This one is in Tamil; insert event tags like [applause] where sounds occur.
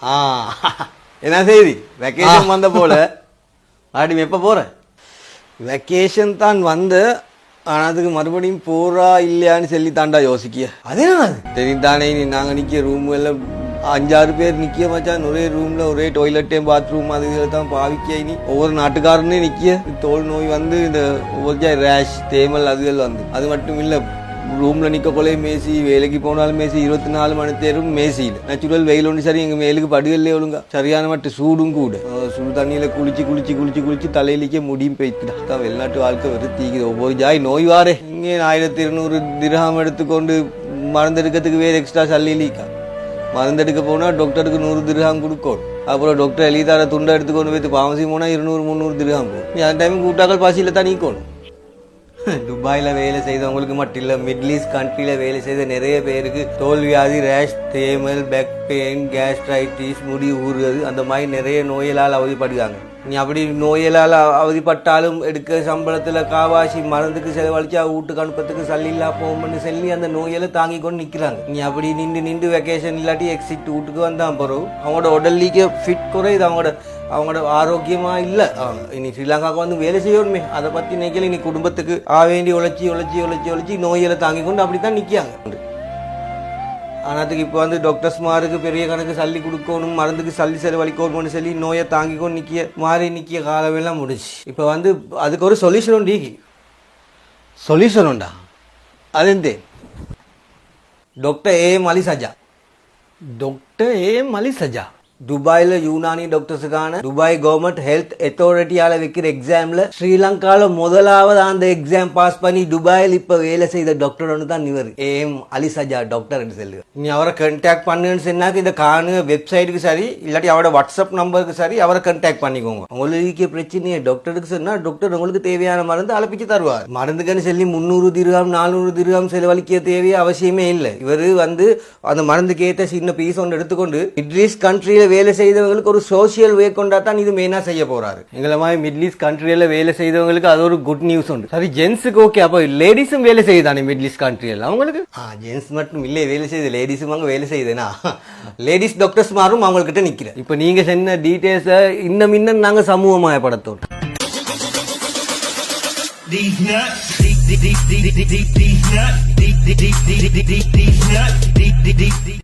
ஆ. என்ன செய்தி? வெக்கேஷன் வந்த போல. ஆடி எப்போ போற? வெக்கேஷன் தான் வந்து ஆனா அதுக்கு மறுபடியும் போறா இல்லையான்னு சொல்லி தாண்டா யோசிக்கிய. அது என்ன? தெரிந்தானே நீ நாங்க நிக்க ரூம் எல்லாம் அஞ்சாறு பேர் நிக்க மச்சான். ஒரே ரூம்ல ஒரே டாய்லெட்டையும் பாத்ரூம் அது இதில் தான் பாவிக்க நீ ஒவ்வொரு நாட்டுக்காரனே நிக்க தோல் நோய் வந்து இந்த ஒவ்வொரு ரேஷ் தேமல் அதுகள் வந்து. அது மட்டும் இல்ல. ரூம்ல நிக்க மேசி வேலைக்கு போனாலும் மேசி இருபத்தி நாலு மணி நேரம் மேசியில். நேச்சுரல் வெயில் ஒன்று சரி எங்க மேலுக்கு படுகல்லே ஒழுங்கா. சரியான மட்டும் சூடும் கூட. சுடு தண்ணியில குளிச்சு குளிச்சு குளிச்சு குளிச்சு தலையிலேக்கே முடியும் போய்த்துடா தான் வெளிநாட்டு வாழ்க்கை வெறுத்தீக்குது ஒவ்வொரு ஜாய் நோய் வாரே. இங்கே ஆயிரத்தி இருநூறு திரகம் எடுத்துக்கொண்டு மருந்தெடுக்கிறதுக்கு வேறு எக்ஸ்ட்ரா சல்லிலிக்கா மருந்தெடுக்க போனால் டாக்டருக்கு நூறு திரகம் கொடுக்கணும் அப்புறம் டாக்டர் எழுதித்தார துண்டை எடுத்துக்கொண்டு போய் பாமசி போனால் இருநூறு முந்நூறு திரகம் போகும். நீ அந்த டைம் கூட்டாக்கள் பசியில் தான் நீக்கணும். [laughs] துபாயில் வேலை செய்தவங்களுக்கு மட்டும் இல்லை மிடில் ஈஸ்ட் கண்ட்ரியில் வேலை செய்த நிறைய பேருக்கு தோல்வியாதி ரேஷ் தேமல் பேக் பெயின் கேஸ்ட்ரைட்டிஸ் முடி ஊறுறது அந்த மாதிரி நிறைய நோயலால் அவதிப்படுகிறாங்க. நீ அப்படி நோயலால் அவதிப்பட்டாலும் எடுக்க சம்பளத்தில் காவாசி மருந்துக்கு செலவழிச்சா வீட்டுக்கு அனுப்பத்துக்கு சல்லில்லா போகும்னு சொல்லி அந்த நோயெல்லாம் தாங்கி கொண்டு நிற்கிறாங்க நீ அப்படி நின்று நின்று வெக்கேஷன் இல்லாட்டி எக்ஸிட் வீட்டுக்கு வந்தான் பிறகு அவங்களோட உடல்லிக்கு ஃபிட் குறையுது அவங்களோட அவங்களோட ஆரோக்கியமா இல்லை. அவங்க இனி ஸ்ரீலங்காவுக்கு வந்து வேலை செய்யணுமே. அதை பத்தி நினைக்கல இனி குடும்பத்துக்கு ஆ வேண்டி உழைச்சி உழைச்சி உழைச்சி உழைச்சி நோயில தாங்கி கொண்டு அப்படித்தான் நிற்காங்க ஆனாத்துக்கு இப்போ வந்து டாக்டர்ஸ்மாருக்கு பெரிய கணக்கு சல்லி கொடுக்கணும் மருந்துக்கு சல்லி செலவழிக்கணும்னு சொல்லி நோயை தாங்கி கொண்டு நிற்கிய மாறி நிற்கிய காலமெல்லாம் முடிச்சு இப்போ வந்து அதுக்கு ஒரு சொல்யூஷன் உண்டு சொல்யூஷன் உண்டா? அது எந்த? டாக்டர் ஏ மலிசஜா. டாக்டர் ஏ மலி சஜா யூனானி டாக்டர்ஸுக்கான துபாய் கவர்மெண்ட் ஹெல்த் அத்தாரிட்டியால வைக்கிற எக்ஸாம்ல ஸ்ரீலங்கால முதலாவது அந்த எக்ஸாம் பாஸ் பண்ணி துபாயில் இப்ப வேலை செய்த டாக்டர் ஒன்று தான் இவர். ஏம் அலி சஜா டாக்டர் சொல்லு. நீ அவரை கண்டாக்ட் பண்ணுன்னு சொன்னாக்க இந்த காணு வெப்சைட்டுக்கு சரி இல்லாட்டி அவரோட வாட்ஸ்அப் நம்பருக்கு சரி அவரை கண்டாக்ட் பண்ணிக்கோங்க. உங்களுக்கு பிரச்சனையே டாக்டருக்கு சொன்னா டாக்டர் உங்களுக்கு தேவையான மருந்து அழைப்பிச்சு தருவார். மருந்துக்குன்னு சொல்லி முந்நூறு திருகாம் நானூறு திருகாம் செலவழிக்க தேவையே அவசியமே இல்லை. இவர் வந்து அந்த மருந்துக்கு ஏற்ற சின்ன பீஸ் ஒன்று எடுத்துக்கொண்டு மிடில் கண்ட்ரியில வேலை செய்தவங்களுக்கு ஒரு சோஷியல் வே கொண்டா தான் இது மெயினா செய்ய போறாரு எங்களை மாதிரி மிடில் ஈஸ்ட் கண்ட்ரியில வேலை செய்தவங்களுக்கு அது ஒரு குட் நியூஸ் உண்டு சரி ஜென்ஸுக்கு ஓகே அப்போ லேடிஸும் வேலை செய்யுதானே மிடில் ஈஸ்ட் கண்ட்ரியில் அவங்களுக்கு ஆ ஜென்ஸ் மட்டும் இல்லை வேலை செய்யுது லேடிஸும் அங்கே வேலை செய்யுதுனா லேடிஸ் டாக்டர்ஸ் மாரும் அவங்கக்கிட்ட நிற்கிறேன் இப்போ நீங்க சொன்ன டீட்டெயில்ஸை இன்னும் இன்னும் நாங்கள் சமூகமயப்படுத்தோம் These nuts, these, these, these, these, these, these nuts, these, these, these, these, these, these nuts, these, these, these.